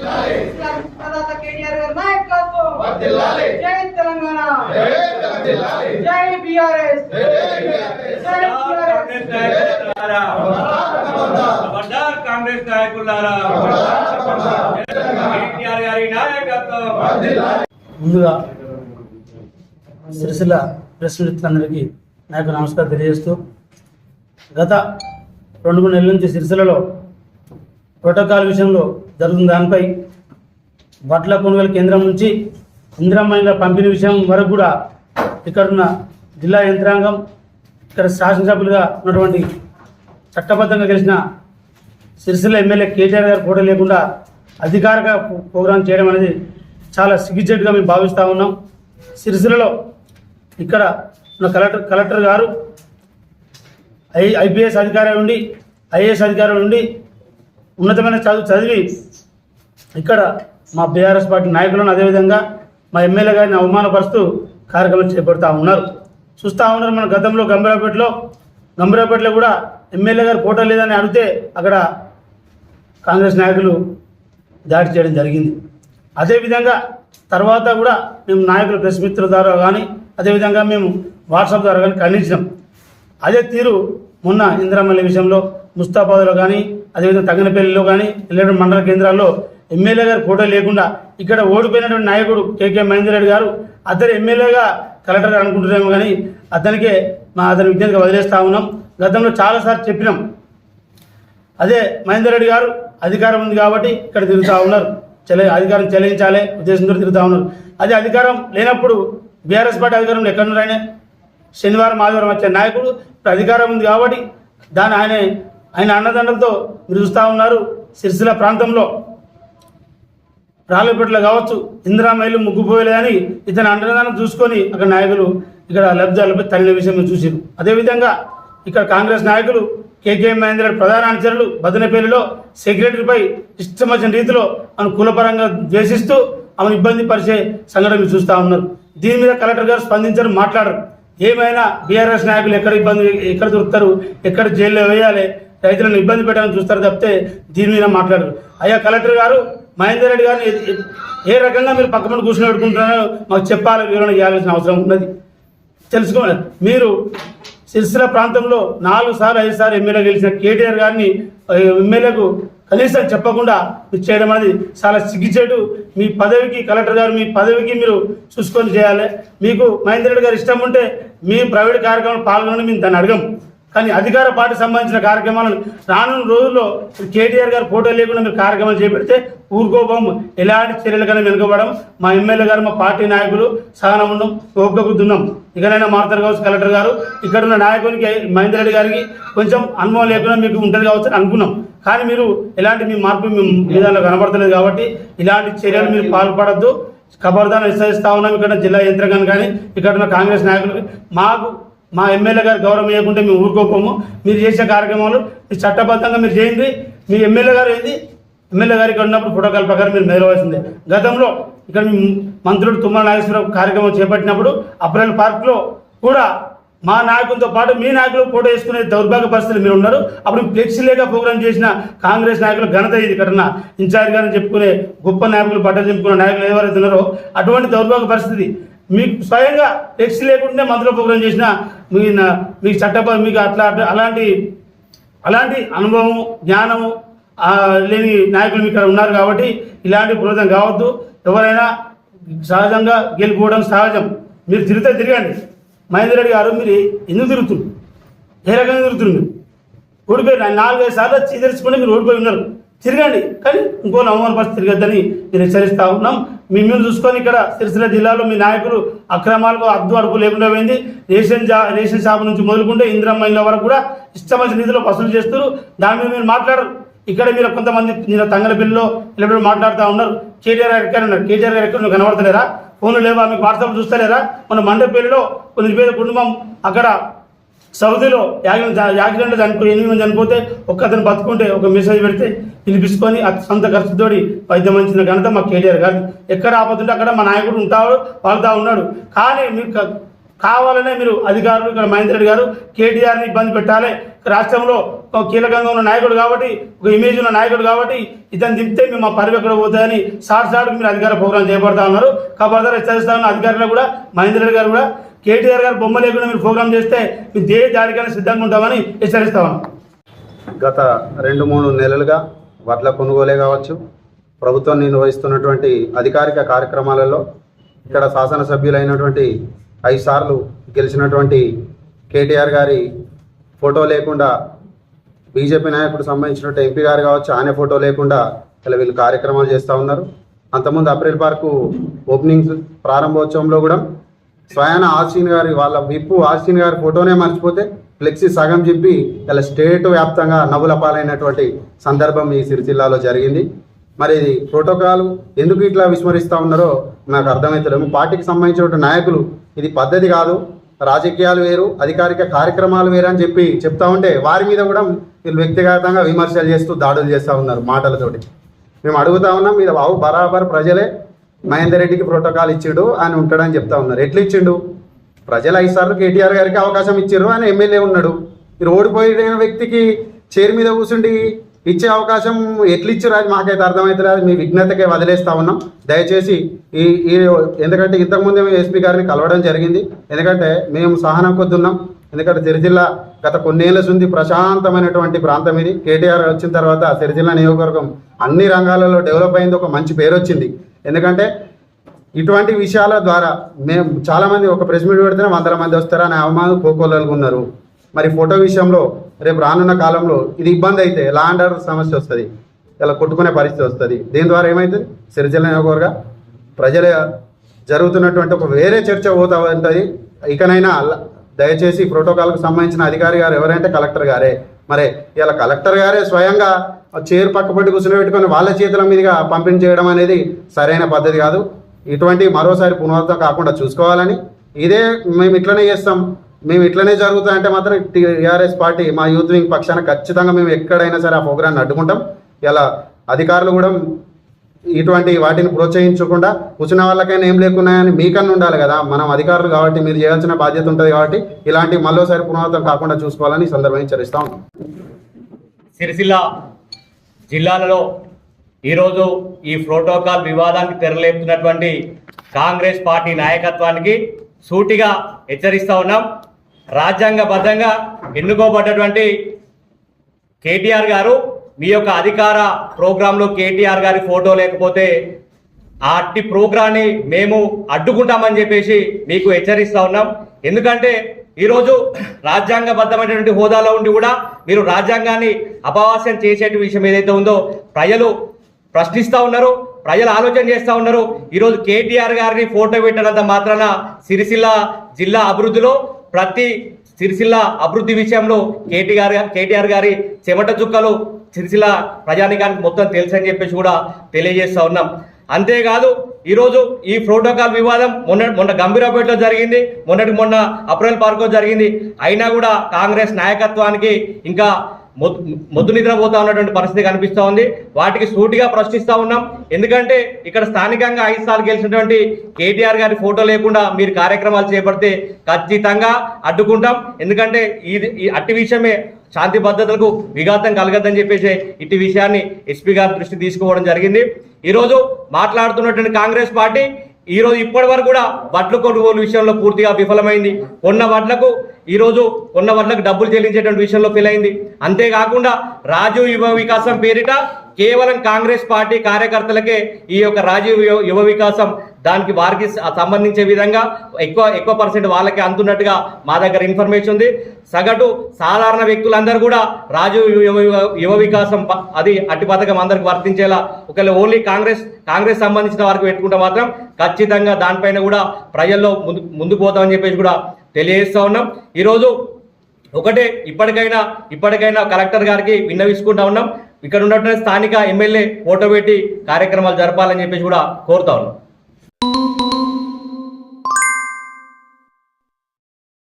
ప్రదాత కేటీఆర్ గారి నాయకత్వం. వర్ధిల్లాలి. జై తెలంగాణ. జై వర్ధిల్లాలి. జై బీఆర్ఎస్. జై బీఆర్ఎస్. జై కాంగ్రెస్ నాయకులారా. కేటీఆర్ గారి నాయకత్వం. ముందుగా సిరిసిల్ల ప్రెస్ మిత్రులందరికీ నాకు నమస్కారం తెలియజేస్తూ గత రెండు మూడు నెలల నుంచి సిరిసిల్లలో ప్రోటోకాల్ విషయంలో జరుగుతుంది దానిపై వడ్ల కొనుగోలు కేంద్రం నుంచి ఇందిరామైన్ల పంపిణీ విషయం వరకు కూడా ఇక్కడున్న జిల్లా యంత్రాంగం ఇక్కడ శాసనసభ్యులుగా ఉన్నటువంటి చట్టబద్ధంగా గెలిచిన సిరిసిల్ల ఎమ్మెల్యే కేటీఆర్ గారు కూడా లేకుండా అధికారిక ప్రోగ్రాం చేయడం అనేది చాలా సిగ్గుజెట్టుగా మేము భావిస్తూ ఉన్నాం. సిరిసిల్లలో ఇక్కడ ఉన్న కలెక్టర్ కలెక్టర్ గారు ఐ ఐపీఎస్ అధికారి ఉండి ఐఏఎస్ అధికారి ఉండి ఉన్నతమైన చదువు చదివి ఇక్కడ మా బీఆర్ఎస్ పార్టీ నాయకులను అదేవిధంగా మా ఎమ్మెల్యే గారిని అవమానపరుస్తూ కార్యక్రమం చేపడుతూ ఉన్నారు. చూస్తూ ఉన్నారు మన గతంలో గంభీరాపేటలో. గంభీరాపేటలో కూడా ఎమ్మెల్యే గారు ఫోటో లేదని అడిగితే అక్కడ కాంగ్రెస్ నాయకులు దాడి చేయడం జరిగింది. అదేవిధంగా తర్వాత కూడా మేము నాయకులు ప్రెస్ మిత్రుల ద్వారా కానీ అదేవిధంగా మేము వాట్సాప్ ద్వారా కానీ ఖండించినాం. అదే తీరు మొన్న ఇందిరామల్లి విషయంలో ముస్తాబాద్లో కానీ అదేవిధంగా తగినపల్లిలో కానీ ఎల్లడం మండల కేంద్రాల్లో ఎమ్మెల్యే గారు ఫోటో లేకుండా ఇక్కడ ఓడిపోయినటువంటి నాయకుడు కేకే మహేందర్ రెడ్డి గారు అతను ఎమ్మెల్యేగా కలెక్టర్ గారు అనుకుంటున్నాము కానీ అతనికే మా అతని విజ్ఞతగా వదిలేస్తా ఉన్నాం. గతంలో చాలాసార్లు చెప్పినాం. అదే మహేందర్ రెడ్డి గారు అధికారం ఉంది కాబట్టి ఇక్కడ తిరుగుతూ ఉన్నారు. చెల అధికారం చెల్లించాలి ఉద్దేశంతో తిరుగుతూ ఉన్నారు. అదే అధికారం లేనప్పుడు బీఆర్ఎస్ పార్టీ అధికారంలో ఎక్కడ ఉన్నారు ఆయన? శనివారం ఆదివారం వచ్చే నాయకుడు. ఇప్పుడు అధికారం ఉంది కాబట్టి దాని ఆయన ఆయన అన్నదండలతో మీరు చూస్తూ ఉన్నారు సిరిసిల ప్రాంతంలో. రాళ్ళపేటలో కావచ్చు ఇందిరామైలు ముగ్గుపోయలేదని ఇతని అండదానం చూసుకొని అక్కడ నాయకులు ఇక్కడ లబ్ధాలపై తగిన విషయం మీరు చూసారు అదేవిధంగా ఇక్కడ కాంగ్రెస్ నాయకులు కేకే మహేందర్ ప్రధాన అనుచరులు బదనపల్లిలో సెక్రటరీపై ఇష్టం వచ్చిన రీతిలో ఆమెను కులపరంగా ద్వేషిస్తూ ఆమెను ఇబ్బంది పరిచే సంఘటన చూస్తూ ఉన్నారు. దీని మీద కలెక్టర్ గారు స్పందించరు మాట్లాడరు. ఏమైనా బీఆర్ఎస్ నాయకులు ఎక్కడ ఇబ్బంది ఎక్కడ దొరుకుతారు ఎక్కడ జైల్లో వేయాలి రైతులను ఇబ్బంది పెట్టాలని చూస్తారు తప్పితే దీని మీద మాట్లాడరు. అయ్యా కలెక్టర్ గారు మహేందర్ రెడ్డి గారిని ఏ- రకంగా మీరు పక్క కూర్చుని పెట్టుకుంటున్నారో మాకు చెప్పాలి వివరణ చేయాల్సిన అవసరం ఉన్నది. తెలుసుకోవాలి మీరు సిరిసిల ప్రాంతంలో నాలుగు సార్లు ఐదు సార్లు ఎమ్మెల్యే గెలిచిన కేటీఆర్ గారిని ఎమ్మెల్యేకు కనీసం చెప్పకుండా మీరు చేయడం అనేది చాలా సిగ్గుచేటు. మీ పదవికి కలెక్టర్ గారు మీ పదవికి మీరు చూసుకొని చేయాలి. మీకు మహేందర్ రెడ్డి గారు ఇష్టం ఉంటే మీ ప్రైవేట్ కార్యక్రమంలో పాల్గొని మేము దాన్ని అడగం. కానీ అధికార పార్టీ సంబంధించిన కార్యక్రమాలను రానున్న రోజుల్లో కేటీఆర్ గారు ఫోటో లేకుండా మీరు కార్యక్రమాలు చేపెడితే ఊరుకోబం. ఎలాంటి చర్యలకైనా వెనుకబడం మా ఎమ్మెల్యే గారు మా పార్టీ నాయకులు సహనం ఉన్నాం ఓపికగుద్దున్నాం ఇకనైనా మారుతారు కావచ్చు కలెక్టర్ గారు. ఇక్కడ ఉన్న నాయకునికి మహేందర్ రెడ్డి గారికి కొంచెం అనుభవం లేకుండా మీకు ఉంటుంది కావచ్చు అని అనుకున్నాం. కానీ మీరు ఎలాంటి మీ మార్పు మీ విధానంలో కనబడతలేదు కాబట్టి ఇలాంటి చర్యలు మీరు పాల్పడద్దు. కబర్దాన్ని హెచ్చరిస్తా ఉన్నాం. ఇక్కడ జిల్లా యంత్రాంగాన్ని కానీ ఇక్కడ ఉన్న కాంగ్రెస్ నాయకులు మాకు మా ఎమ్మెల్యే గారు గౌరవం ఇవ్వకుంటే మేము ఊరుకోపోము మీరు చేసే కార్యక్రమాలు మీరు చట్టబద్ధంగా మీరు చేయండి. మీ ఎమ్మెల్యే గారు ఏంది? ఎమ్మెల్యే గారు ఇక్కడ ఉన్నప్పుడు ప్రోటోకాల్ ప్రకారం మీరు మెదలవలసిందే గతంలో ఇక్కడ మీ మంత్రులు తుమ్మల నాగేశ్వరరావు కార్యక్రమం చేపట్టినప్పుడు అప్రైల్ పార్క్లో కూడా మా నాయకులతో పాటు మీ నాయకులు ఫోటో వేసుకునే దౌర్భాగ్య పరిస్థితులు మీరు ఉన్నారు. అప్పుడు ఫ్లెక్సీలేగా ప్రోగ్రామ్ చేసిన కాంగ్రెస్ నాయకులు ఘనత ఇది ఘటన. ఇన్ఛార్జ్ గారిని చెప్పుకునే గొప్ప నాయకులు బట్టలు చెప్పుకునే నాయకులు ఎవరైతే ఉన్నారో అటువంటి దౌర్భాగ్య పరిస్థితి మీకు స్వయంగా టెక్స్ట్ లేకుండా మంత్రుల ప్రోగ్రామ్ చేసిన మీ మీకు చట్టప మీకు అట్లా అట్లా- అలాంటి అలాంటి అనుభవము జ్ఞానము లేని నాయకులు మీకు ఇక్కడ ఉన్నారు కాబట్టి ఇలాంటి పురోధం కావద్దు. ఎవరైనా సహజంగా గెలుపుకోవడం సహజం. మీరు తిరిగితే తిరగండి. మహేందర్ రెడ్డి గారు మీరు ఎందుకు తిరుగుతున్నారు? ఏ రకంగా తిరుగుతున్నారు మీరు? ఓడిపోయారు. నాలుగైదు సార్లు వచ్చి తెలుసుకుంటే మీరు ఓడిపోయి ఉన్నారు. తిరగండి. కానీ ఇంకో అవమాన పరిస్థితి తిరగద్దని నేను హెచ్చరిస్తా ఉన్నాం. మిమ్మల్ని చూసుకొని ఇక్కడ సిరిసిల్ల జిల్లాలో మీ నాయకులు అక్రమాలకు అద్దు అడుపు లేకుండా పోయింది. రేషన్ జా రేషన్ షాప్ నుంచి మొదలుకుంటే ఇందిరా మహిళల వరకు కూడా ఇష్టమైన నిధులు వసూలు చేస్తారు దాని మీద మీరు మాట్లాడరు. ఇక్కడ మీరు కొంతమంది నేను తంగలపల్లిలో ఇలా మాట్లాడుతూ ఉన్నారు. కేటీఆర్ గారు ఎక్కడ ఉన్నారు? కేటీఆర్ గారు ఎక్కడ కనబడతలేరా? ఫోన్లు లేవా? మీకు వాట్సాప్ చూస్తలేరా? మన మండపల్లిలో కొన్ని పేద కుటుంబం అక్కడ సౌదీలో యాగం యాక్సిడెంట్ చనిపోయి ఎనిమిది మంది చనిపోతే ఒక్క అతను బతుకుంటే ఒక మెసేజ్ పెడితే పిలిపించుకొని సొంత ఖర్చుతోడి వైద్యం అందించిన ఘనత మా కేటీఆర్ గారు ఎక్కడ ఆపదుంటే అక్కడ మా నాయకుడు ఉంటాడు వాళ్ళతో ఉన్నాడు. కానీ మీకు కావాలనే మీరు అధికారులు ఇక్కడ మహేందర్ రెడ్డి గారు కేటీఆర్ని ఇబ్బంది పెట్టాలి. రాష్ట్రంలో ఒక కీలకంగా ఉన్న నాయకుడు కాబట్టి ఒక ఇమేజ్ ఉన్న నాయకుడు కాబట్టి ఇతను దింపితే మేము మా పరివి ఎక్కడ పోతుందని సార్ సార్ మీరు అధికార ప్రోగ్రాం చేపడతా ఉన్నారు. కాబట్టి హెచ్చరిస్తా ఉన్న అధికారులు కూడా మహేందర్ రెడ్డి గారు కూడా కేటీఆర్ గారు బొమ్మ లేకుండా మీరు ప్రోగ్రామ్ చేస్తే మేము దే దాడికైనా సిద్ధంగా ఉంటామని హెచ్చరిస్తాం గత రెండు మూడు నెలలుగా వడ్ల కొనుగోలే కావచ్చు. ప్రభుత్వం నిర్వహిస్తున్నటువంటి అధికారిక కార్యక్రమాలలో ఇక్కడ శాసనసభ్యులైనటువంటి ఐదు సార్లు గెలిచినటువంటి కేటీఆర్ గారి ఫోటో లేకుండా బీజేపీ నాయకుడు సంబంధించినటువంటి ఎంపీ గారు కావచ్చు ఆయన ఫోటో లేకుండా ఇలా వీళ్ళు కార్యక్రమాలు చేస్తూ ఉన్నారు. అంతకుముందు అప్రిల్ పార్కు ఓపెనింగ్ ప్రారంభోత్సవంలో కూడా స్వయాన ఆసిన్ గారి వాళ్ళ విప్పు ఆసిన్ గారి ఫోటోనే మర్చిపోతే ఫ్లెక్సీ సగం చెప్పి ఇలా స్టేట్ వ్యాప్తంగా నవ్వుల పాలైనటువంటి సందర్భం ఈ సిరిసిల్లాలో జరిగింది. మరి ఇది ప్రోటోకాల్ ఎందుకు ఇట్లా విస్మరిస్తూ ఉన్నారో నాకు అర్థమవుతలేదు పార్టీకి సంబంధించిన నాయకులు ఇది పద్ధతి కాదు రాజకీయాలు వేరు అధికారిక కార్యక్రమాలు వేరు అని చెప్పి చెప్తా ఉంటే వారి మీద కూడా వీళ్ళు వ్యక్తిగతంగా విమర్శలు చేస్తూ దాడులు చేస్తూ ఉన్నారు మాటలతోటి. మేము అడుగుతా ఉన్నాం మీద బాబు బరాబర్ ప్రజలే మహేందర్ రెడ్డికి ప్రోటోకాల్ ఇచ్చిండు అని ఉంటాడని చెప్తా ఉన్నారు. ఎట్లా ఇచ్చిండు? ప్రజలు ఐదు సార్లు కేటీఆర్ గారికి అవకాశం ఇచ్చారు ఆయన ఎమ్మెల్యే ఉన్నాడు. మీరు ఓడిపోయిన వ్యక్తికి చైర్ మీద కూర్చుండి ఇచ్చే అవకాశం ఎట్లు ఇచ్చారు అది మాకైతే అర్థమవుతుంది మీ విఘ్నతకే వదిలేస్తా ఉన్నాం. దయచేసి ఈ ఈ ఎందుకంటే ఇంతకుముందే మేము ఎస్పీ గారిని కలవడం జరిగింది. ఎందుకంటే మేము సహనం కొద్దున్నాం. ఎందుకంటే సిరిజిల్లా గత కొన్నేళ్ళ సుంది ప్రశాంతమైనటువంటి ప్రాంతం ఇది. కేటీఆర్ వచ్చిన తర్వాత సిరిజిల్లా నియోజకవర్గం అన్ని రంగాలలో డెవలప్ అయింది. ఒక మంచి పేరు వచ్చింది. ఎందుకంటే ఇటువంటి విషయాల ద్వారా మేము చాలామంది ఒక ప్రెస్ మీట్ పెడితేనే వందల మంది వస్తారా అనే అవమానం కోకోలలుగా ఉన్నారు. మరి ఫోటో విషయంలో రేపు రానున్న కాలంలో ఇది ఇబ్బంది అయితే లా అండ్ ఆర్డర్ సమస్య వస్తుంది. ఇలా కొట్టుకునే పరిస్థితి వస్తుంది. దీని ద్వారా ఏమవుతుంది సిరిజల నియోజకవర్గ ప్రజల జరుగుతున్నటువంటి ఒక వేరే చర్చ పోతా ఉంటుంది. ఇకనైనా దయచేసి ప్రోటోకాల్కు సంబంధించిన అధికారి గారు ఎవరంటే కలెక్టర్ గారే. మరి ఇలా కలెక్టర్ గారే స్వయంగా చైర్ పక్క పట్టి పెట్టుకొని వాళ్ళ చేతుల మీదుగా పంపిణీ చేయడం అనేది సరైన పద్ధతి కాదు. ఇటువంటి మరోసారి పునరావృతం కాకుండా చూసుకోవాలని. ఇదే మేము ఇట్లనే చేస్తాం. మేము ఇట్లనే జరుగుతాయంటే మాత్రం టీఆర్ఎస్ పార్టీ మా యూత్ వింగ్ పక్షాన ఖచ్చితంగా మేము ఎక్కడైనా సరే ఆ ప్రోగ్రాన్ని అడ్డుకుంటాం. ఇలా అధికారులు కూడా ఇటువంటి వాటిని ప్రోత్సహించకుండా కూర్చున్న వాళ్ళకైనా ఏం లేకున్నాయని మీకన్నా ఉండాలి కదా. మనం అధికారులు కాబట్టి మీరు చేయాల్సిన బాధ్యత ఉంటుంది కాబట్టి ఇలాంటి మరోసారి పునరావృతం కాకుండా చూసుకోవాలని సందర్భం సందర్భంగా హెచ్చరిస్తా ఉన్నాం. సిరిసిల్ల జిల్లాలలో ఈరోజు ఈ ప్రోటోకాల్ వివాదానికి తెరలేపుతున్నటువంటి కాంగ్రెస్ పార్టీ నాయకత్వానికి సూటిగా హెచ్చరిస్తూ ఉన్నాం. రాజ్యాంగబద్ధంగా ఎన్నుకోబడ్డటువంటి కేటీఆర్ గారు మీ యొక్క అధికార ప్రోగ్రాంలో కేటీఆర్ గారి ఫోటో లేకపోతే ఆ అట్టి ప్రోగ్రాన్ని మేము అడ్డుకుంటామని చెప్పేసి మీకు హెచ్చరిస్తూ ఉన్నాం. ఎందుకంటే ఈరోజు రాజ్యాంగబద్ధమైనటువంటి హోదాలో ఉండి కూడా మీరు రాజ్యాంగాన్ని అపవాస్యం చేసేటువంటి విషయం ఏదైతే ఉందో ప్రజలు ప్రశ్నిస్తూ ఉన్నారు ప్రజలు ఆలోచన చేస్తూ ఉన్నారు. ఈరోజు కేటీఆర్ గారిని ఫోటో పెట్టినంత మాత్రాన సిరిసిల్ల జిల్లా అభివృద్ధిలో ప్రతి సిరిసిల్ల అభివృద్ధి విషయంలో కేటీఆర్ కేటీఆర్ గారి చెమట చుక్కలు సిరిసిల్ల ప్రజానికానికి మొత్తం తెలుసు అని చెప్పేసి కూడా తెలియజేస్తూ ఉన్నాం. అంతేకాదు ఈరోజు ఈ ప్రోటోకాల్ వివాదం మొన్న మొన్న గంభీరాపేటలో జరిగింది. మొన్నటి మొన్న అప్రిల్ పార్క్లో జరిగింది. అయినా కూడా కాంగ్రెస్ నాయకత్వానికి ఇంకా మొద్దు మొద్దు నిద్రపోతా ఉన్నటువంటి పరిస్థితి కనిపిస్తూ ఉంది. వాటికి సూటిగా ప్రశ్నిస్తూ ఉన్నాం. ఎందుకంటే ఇక్కడ స్థానికంగా ఐదు సార్లు గెలిచినటువంటి కేటీఆర్ గారి ఫోటో లేకుండా మీరు కార్యక్రమాలు చేపడితే ఖచ్చితంగా అడ్డుకుంటాం. ఎందుకంటే ఇది ఈ అట్టి విషయమే శాంతి భద్రతలకు విఘాతం కలగద్దని చెప్పేసి ఇట్టి విషయాన్ని ఎస్పీ గారి దృష్టి తీసుకోవడం జరిగింది. ఈరోజు మాట్లాడుతున్నటువంటి కాంగ్రెస్ పార్టీ ఈరోజు ఇప్పటి వరకు కూడా వడ్లు కొనుగోలు విషయంలో పూర్తిగా విఫలమైంది. కొన్న వడ్లకు ఈరోజు కొన్న వడ్లకు డబ్బులు చెల్లించేటువంటి విషయంలో ఫెయిల్ అయింది. అంతేకాకుండా రాజు యువ వికాసం పేరిట కేవలం కాంగ్రెస్ పార్టీ కార్యకర్తలకే ఈ యొక్క రాజీవ్ యువ- వికాసం దానికి వారికి సంబంధించే విధంగా ఎక్కువ ఎక్కువ పర్సెంట్ వాళ్ళకే అందుతున్నట్టుగా మా దగ్గర ఇన్ఫర్మేషన్ ఉంది. సగటు సాధారణ వ్యక్తులందరూ కూడా రాజు యువ యువ- వికాసం అది అట్టి పథకం అందరికి వర్తించేలా ఒకవేళ ఓన్లీ కాంగ్రెస్ కాంగ్రెస్ సంబంధించిన వారికి పెట్టుకుంటే మాత్రం ఖచ్చితంగా దానిపైన కూడా ప్రజల్లో ముందు ముందుకు పోతామని చెప్పేసి కూడా తెలియజేస్తూ ఉన్నాం. ఈరోజు ఒకటే ఇప్పటికైనా ఇప్పటికైనా కలెక్టర్ గారికి విన్నవిసుకుంటా ఉన్నాం. ఇక్కడ ఉన్నటువంటి స్థానిక ఎమ్మెల్యే ఓటోబెట్టి పెట్టి కార్యక్రమాలు జరపాలని చెప్పేసి కూడా కోరుతా ఉన్నాం.